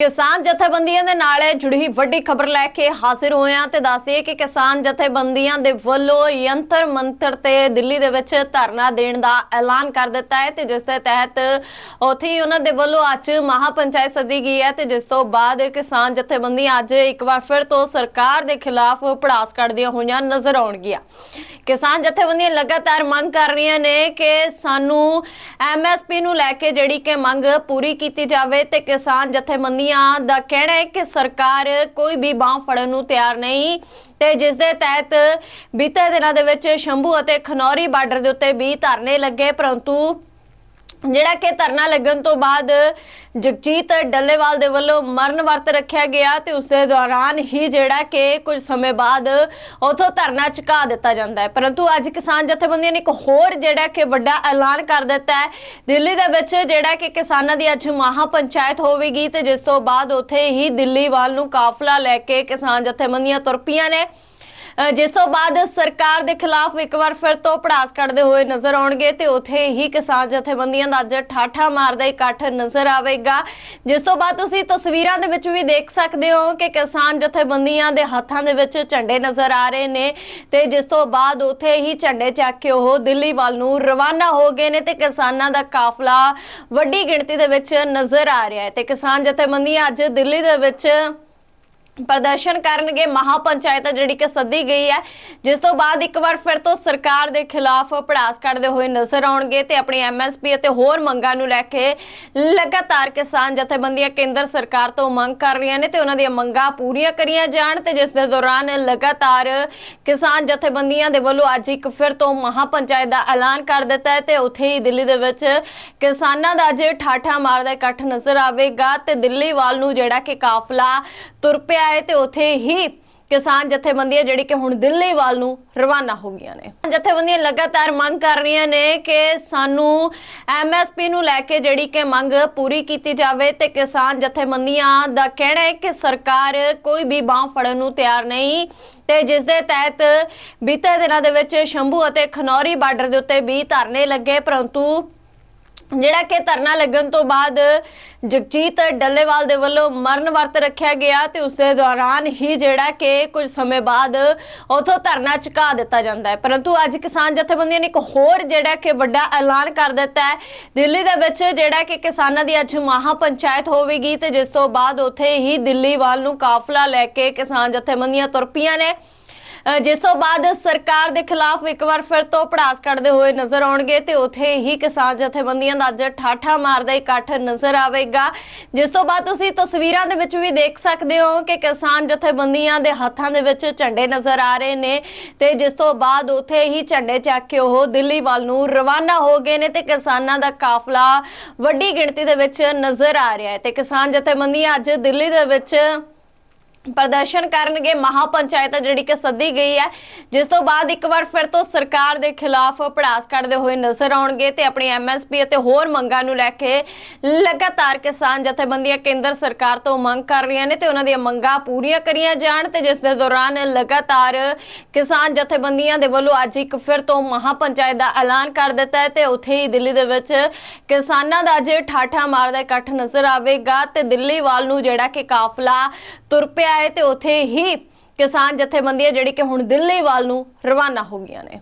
ਕਿਸਾਨ ਜਥੇਬੰਦੀਆਂ ਦੇ ਨਾਲ ਜੁੜੀ ਵੱਡੀ ਖਬਰ ਲੈ ਕੇ ਹਾਜ਼ਰ ਹੋਇਆ ਤੇ ਦੱਸਦੇ ਕਿ ਕਿਸਾਨ ਜਥੇਬੰਦੀਆਂ ਦੇ ਵੱਲੋਂ ਯੰਤਰ ਮੰਤਰ ਤੇ ਦਿੱਲੀ ਦੇ ਵਿੱਚ ਧਰਨਾ ਦੇਣ ਦਾ ਐਲਾਨ ਕਰ ਦਿੱਤਾ ਹੈ ਤੇ ਜਿਸ ਦੇ ਤਹਿਤ ਉੱਥੇ ਹੀ ਉਹਨਾਂ ਦੇ ਵੱਲੋਂ ਅੱਜ ਮਹਾਪੰਚਾਇਤ ਸੱਦੀ ਗਈ ਹੈ ਤੇ ਜਿਸ ਤੋਂ ਬਾਅਦ ਕਿਸਾਨ ਜਥੇਬੰਦੀਆਂ ਅੱਜ ਇੱਕ ਵਾਰ ਫਿਰ ਤੋਂ ਸਰਕਾਰ ਦੇ ਖਿਲਾਫ ਪੜਾਸ ਕੱਢਦੀਆਂ ਹੋਈਆਂ ਨਜ਼ਰ ਆਉਣਗੀਆਂ। ਕਿਸਾਨ ਜਥੇਬੰਦੀਆਂ ਲਗਾਤਾਰ ਮੰਗ ਕਰ ਰਹੀਆਂ ਨੇ ਕਿ ਸਾਨੂੰ ਐਮਐਸਪੀ ਨੂੰ ਲੈ ਕੇ ਜਿਹੜੀ ਕਿ ਮੰਗ ਪੂਰੀ ਕੀਤੀ ਜਾਵੇ ਤੇ ਕਿਸਾਨ ਜਥੇਬੰਦੀਆਂ ਦਾ ਕਹਿਣਾ ਹੈ ਕਿ ਸਰਕਾਰ ਕੋਈ ਵੀ ਬਾਹ ਫੜਨ ਨੂੰ ਤਿਆਰ ਨਹੀਂ ਤੇ ਜਿਸ ਦੇ ਤਹਿਤ ਬੀਤੇ ਦਿਨਾਂ ਦੇ ਵਿੱਚ ਸ਼ੰਭੂ ਅਤੇ ਖਨੌਰੀ ਬਾਰਡਰ ਦੇ ਉੱਤੇ ਵੀ ਧਰਨੇ ਲੱਗੇ, ਪਰੰਤੂ ਜਿਹੜਾ ਕਿ ਧਰਨਾ ਲੱਗਣ ਤੋਂ ਬਾਅਦ ਜਗਜੀਤ ਡੱਲੇਵਾਲ ਦੇ ਵੱਲੋਂ ਮਰਨ ਵਰਤ ਰੱਖਿਆ ਗਿਆ ਤੇ ਉਸ ਦੇ ਦੌਰਾਨ ਹੀ ਜਿਹੜਾ ਕਿ ਕੁਝ ਸਮੇਂ ਬਾਅਦ ਉਥੋਂ ਧਰਨਾ ਚੁਕਾ ਦਿੱਤਾ ਜਾਂਦਾ ਹੈ। ਪਰੰਤੂ ਅੱਜ ਕਿਸਾਨ ਜਥੇਬੰਦੀਆਂ ਨੇ ਇੱਕ ਹੋਰ ਜਿਹੜਾ ਕਿ ਵੱਡਾ ਐਲਾਨ ਕਰ ਦਿੱਤਾ ਹੈ। ਦਿੱਲੀ ਦੇ ਵਿੱਚ ਜਿਹੜਾ ਕਿ ਕਿਸਾਨਾਂ ਦੀ ਅੱਜ ਮਹਾ ਪੰਚਾਇਤ ਹੋਵੇਗੀ ਤੇ ਜਿਸ ਤੋਂ ਬਾਅਦ ਉੱਥੇ ਹੀ ਦਿੱਲੀ ਵੱਲ ਨੂੰ ਕਾਫਲਾ ਲੈ ਕੇ ਕਿਸਾਨ ਜਥੇਬੰਦੀਆਂ ਤੁਰ ਪਈਆਂ ਨੇ। ਜਿਸ ਤੋਂ ਬਾਅਦ ਸਰਕਾਰ ਦੇ ਖਿਲਾਫ ਇੱਕ ਵਾਰ ਫਿਰ ਤੋਂ ਪੜਾਸ ਕੱਢਦੇ ਹੋਏ ਨਜ਼ਰ ਆਉਣਗੇ ਤੇ ਉੱਥੇ ਹੀ ਕਿਸਾਨ ਜਥੇਬੰਦੀਆਂ ਦਾ ਅੱਜ ਠਾਠਾ ਮਾਰਦਾ ਇਕੱਠ ਨਜ਼ਰ ਆਵੇਗਾ। ਜਿਸ ਤੋਂ ਬਾਅਦ ਤੁਸੀਂ ਤਸਵੀਰਾਂ ਦੇ ਵਿੱਚ ਵੀ ਦੇਖ ਸਕਦੇ ਹੋ ਕਿ ਕਿਸਾਨ ਜਥੇਬੰਦੀਆਂ ਦੇ ਹੱਥਾਂ ਦੇ ਵਿੱਚ ਝੰਡੇ ਨਜ਼ਰ ਆ ਰਹੇ ਨੇ ਤੇ ਜਿਸ ਤੋਂ ਬਾਅਦ ਉੱਥੇ ਹੀ ਝੰਡੇ ਚੱਕ ਕੇ ਉਹ ਦਿੱਲੀ ਵੱਲ ਨੂੰ ਰਵਾਨਾ ਹੋ ਗਏ ਨੇ ਤੇ ਕਿਸਾਨਾਂ ਦਾ ਕਾਫਲਾ ਵੱਡੀ ਗਿਣਤੀ ਦੇ ਵਿੱਚ ਨਜ਼ਰ ਆ ਰਿਹਾ ਹੈ ਤੇ ਕਿਸਾਨ ਜਥੇਬੰਦੀਆਂ ਅੱਜ ਦਿੱਲੀ ਦੇ ਵਿੱਚ ਪ੍ਰਦਰਸ਼ਨ ਕਰਨਗੇ, ਮਹਾਪੰਚਾਇਤ ਆ ਜਿਹੜੀ ਕਿ ਸੱਦੀ ਗਈ ਹੈ। ਜਿਸ ਤੋਂ ਬਾਅਦ ਇੱਕ ਵਾਰ ਫਿਰ ਤੋਂ ਸਰਕਾਰ ਦੇ ਖਿਲਾਫ ਪੜਾਸ ਕੱਢਦੇ ਹੋਏ ਨਜ਼ਰ ਆਉਣਗੇ ਤੇ ਆਪਣੀ ਐਮਐਸਪੀ ਅਤੇ ਹੋਰ ਮੰਗਾਂ ਨੂੰ ਲੈ ਕੇ ਲਗਾਤਾਰ ਕਿਸਾਨ ਜਥੇਬੰਦੀਆਂ ਕੇਂਦਰ ਸਰਕਾਰ ਤੋਂ ਮੰਗ ਕਰ ਰਹੀਆਂ ਨੇ ਤੇ ਉਹਨਾਂ ਦੀਆਂ ਮੰਗਾਂ ਪੂਰੀਆਂ ਕਰੀਆਂ ਜਾਣ ਤੇ ਜਿਸ ਦੇ ਦੌਰਾਨ ਲਗਾਤਾਰ ਕਿਸਾਨ ਜਥੇਬੰਦੀਆਂ ਦੇ ਵੱਲੋਂ ਅੱਜ ਇੱਕ ਫਿਰ ਤੋਂ ਮਹਾਪੰਚਾਇਤ ਦਾ ਐਲਾਨ ਕਰ ਦਿੱਤਾ ਹੈ ਤੇ ਉੱਥੇ ਹੀ ਦਿੱਲੀ ਦੇ ਵਿੱਚ ਕਿਸਾਨਾਂ ਦਾ ਅੱਜ ਠਾਠਾ ਮਾਰਦਾ ਇਕੱਠ ਨਜ਼ਰ ਆਵੇਗਾ ਤੇ ਦਿੱਲੀ ਵੱਲ ਨੂੰ ਜਿਹੜਾ ਕਿ ਕਾਫਲਾ ਤੁਰ ਪਿਆ ਹੈ ਤੇ ਉੱਥੇ ਹੀ ਕਿਸਾਨ ਜਥੇਬੰਦੀਆਂ ਜਿਹੜੀ ਕਿ ਹੁਣ ਦਿੱਲੀ ਵੱਲ ਨੂੰ ਰਵਾਨਾ ਹੋ ਗਈਆਂ ਨੇ। ਜਥੇਬੰਦੀਆਂ ਲਗਾਤਾਰ ਮੰਗ ਕਰ ਰਹੀਆਂ ਨੇ ਕਿ ਸਾਨੂੰ ਐਮਐਸਪੀ ਨੂੰ ਲੈ ਕੇ ਜਿਹੜੀ ਕਿ ਮੰਗ ਪੂਰੀ ਕੀਤੀ ਜਾਵੇ ਤੇ ਕਿਸਾਨ ਜਥੇਬੰਦੀਆਂ ਦਾ ਕਹਿਣਾ ਹੈ ਕਿ ਸਰਕਾਰ ਕੋਈ ਵੀ ਬਾਹ ਫੜਨ ਨੂੰ ਤਿਆਰ ਨਹੀਂ ਤੇ ਜਿਸ ਦੇ ਤਹਿਤ ਬੀਤੇ ਦਿਨਾਂ ਦੇ ਵਿੱਚ ਸ਼ੰਭੂ ਅਤੇ ਖਨੌਰੀ ਬਾਰਡਰ ਦੇ ਉੱਤੇ ਵੀ ਧਰਨੇ ਲੱਗੇ, ਪਰੰਤੂ ਜਿਹੜਾ ਕਿ ਧਰਨਾ ਲੱਗਣ ਤੋਂ ਬਾਅਦ ਜਗਜੀਤ ਡੱਲੇਵਾਲ ਦੇ ਵੱਲੋਂ ਮਰਨ ਵਰਤ ਰੱਖਿਆ ਗਿਆ ਤੇ ਉਸ ਦੇ ਦੌਰਾਨ ਹੀ ਜਿਹੜਾ ਕਿ ਕੁਝ ਸਮੇਂ ਬਾਅਦ ਉਥੋਂ ਧਰਨਾ ਚੁਕਾ ਦਿੱਤਾ ਜਾਂਦਾ ਹੈ। ਪਰੰਤੂ ਅੱਜ ਕਿਸਾਨ ਜਥੇਬੰਦੀਆਂ ਨੇ ਇੱਕ ਹੋਰ ਜਿਹੜਾ ਕਿ ਵੱਡਾ ਐਲਾਨ ਕਰ ਦਿੱਤਾ ਹੈ। ਦਿੱਲੀ ਦੇ ਵਿੱਚ ਜਿਹੜਾ ਕਿ ਕਿਸਾਨਾਂ ਦੀ ਅੱਜ ਮਹਾ ਪੰਚਾਇਤ ਹੋਵੇਗੀ ਤੇ ਜਿਸ ਤੋਂ ਬਾਅਦ ਉੱਥੇ ਹੀ ਦਿੱਲੀ ਵੱਲ ਨੂੰ ਕਾਫਲਾ ਲੈ ਕੇ ਕਿਸਾਨ ਜਥੇਬੰਦੀਆਂ ਤੁਰ ਪਈਆਂ ਨੇ। ਜਿਸ ਤੋਂ ਬਾਅਦ ਸਰਕਾਰ ਦੇ ਖਿਲਾਫ ਇੱਕ ਵਾਰ ਫਿਰ ਤੋਂ ਪੜਾਸ ਕੱਢਦੇ ਹੋਏ ਨਜ਼ਰ ਆਉਣਗੇ ਤੇ ਉੱਥੇ ਹੀ ਕਿਸਾਨ ਜਥੇਬੰਦੀਆਂ ਦਾ ਅੱਜ ਠਾਠਾ ਮਾਰਦਾ ਇਕੱਠ ਨਜ਼ਰ ਆਵੇਗਾ। ਜਿਸ ਤੋਂ ਬਾਅਦ ਤੁਸੀਂ ਤਸਵੀਰਾਂ ਦੇ ਵਿੱਚ ਵੀ ਦੇਖ ਸਕਦੇ ਹੋ ਕਿ ਕਿਸਾਨ ਜਥੇਬੰਦੀਆਂ ਦੇ ਹੱਥਾਂ ਦੇ ਵਿੱਚ ਝੰਡੇ ਨਜ਼ਰ ਆ ਰਹੇ ਨੇ ਤੇ ਜਿਸ ਤੋਂ ਬਾਅਦ ਉੱਥੇ ਹੀ ਝੰਡੇ ਚੱਕ ਕੇ ਉਹ ਦਿੱਲੀ ਵੱਲ ਨੂੰ ਰਵਾਨਾ ਹੋ ਗਏ ਨੇ ਤੇ ਕਿਸਾਨਾਂ ਦਾ ਕਾਫਲਾ ਵੱਡੀ ਗਿਣਤੀ ਦੇ ਵਿੱਚ ਨਜ਼ਰ ਆ ਰਿਹਾ ਹੈ ਤੇ ਕਿਸਾਨ ਜਥੇਬੰਦੀਆਂ ਅੱਜ ਦਿੱਲੀ ਦੇ ਵਿੱਚ ਪ੍ਰਦਰਸ਼ਨ ਕਰਨਗੇ, ਮਹਾਪੰਚਾਇਤ ਆ ਜਿਹੜੀ ਕਿ ਸੱਦੀ ਗਈ ਹੈ। ਜਿਸ ਤੋਂ ਬਾਅਦ ਇੱਕ ਵਾਰ ਫਿਰ ਤੋਂ ਸਰਕਾਰ ਦੇ ਖਿਲਾਫ ਪੜਾਸ ਕੱਢਦੇ ਹੋਏ ਨਜ਼ਰ ਆਉਣਗੇ ਤੇ ਆਪਣੀ ਐਮਐਸਪੀ ਅਤੇ ਹੋਰ ਮੰਗਾਂ ਨੂੰ ਲੈ ਕੇ ਲਗਾਤਾਰ ਕਿਸਾਨ ਜਥੇਬੰਦੀਆਂ ਕੇਂਦਰ ਸਰਕਾਰ ਤੋਂ ਮੰਗ ਕਰ ਰਹੀਆਂ ਨੇ ਤੇ ਉਹਨਾਂ ਦੀਆਂ ਮੰਗਾਂ ਪੂਰੀਆਂ ਕਰੀਆਂ ਜਾਣ ਤੇ ਜਿਸ ਦੇ ਦੌਰਾਨ ਲਗਾਤਾਰ ਕਿਸਾਨ ਜਥੇਬੰਦੀਆਂ ਦੇ ਵੱਲੋਂ ਅੱਜ ਇੱਕ ਫਿਰ ਤੋਂ ਮਹਾਪੰਚਾਇਤ ਦਾ ਐਲਾਨ ਕਰ ਦਿੱਤਾ ਹੈ ਤੇ ਉੱਥੇ ਹੀ ਦਿੱਲੀ ਦੇ ਵਿੱਚ ਕਿਸਾਨਾਂ ਦਾ ਅੱਜ ਠਾਠਾ ਮਾਰਦਾ ਇਕੱਠ ਨਜ਼ਰ ਆਵੇਗਾ ਤੇ ਦਿੱਲੀ ਵੱਲ ਨੂੰ ਜਿਹੜਾ ਕਿ ਕਾਫਲਾ ਤੁਰ ਪਿਆ ਹੈ ਤੇ ਉੱਥੇ ਹੀ ਕਿਸਾਨ ਜਥੇਬੰਦੀਆਂ ਜਿਹੜੀ ਕਿ ਹੁਣ ਦਿੱਲੀ ਵੱਲ ਨੂੰ ਰਵਾਨਾ ਹੋ ਗਈਆਂ ਨੇ।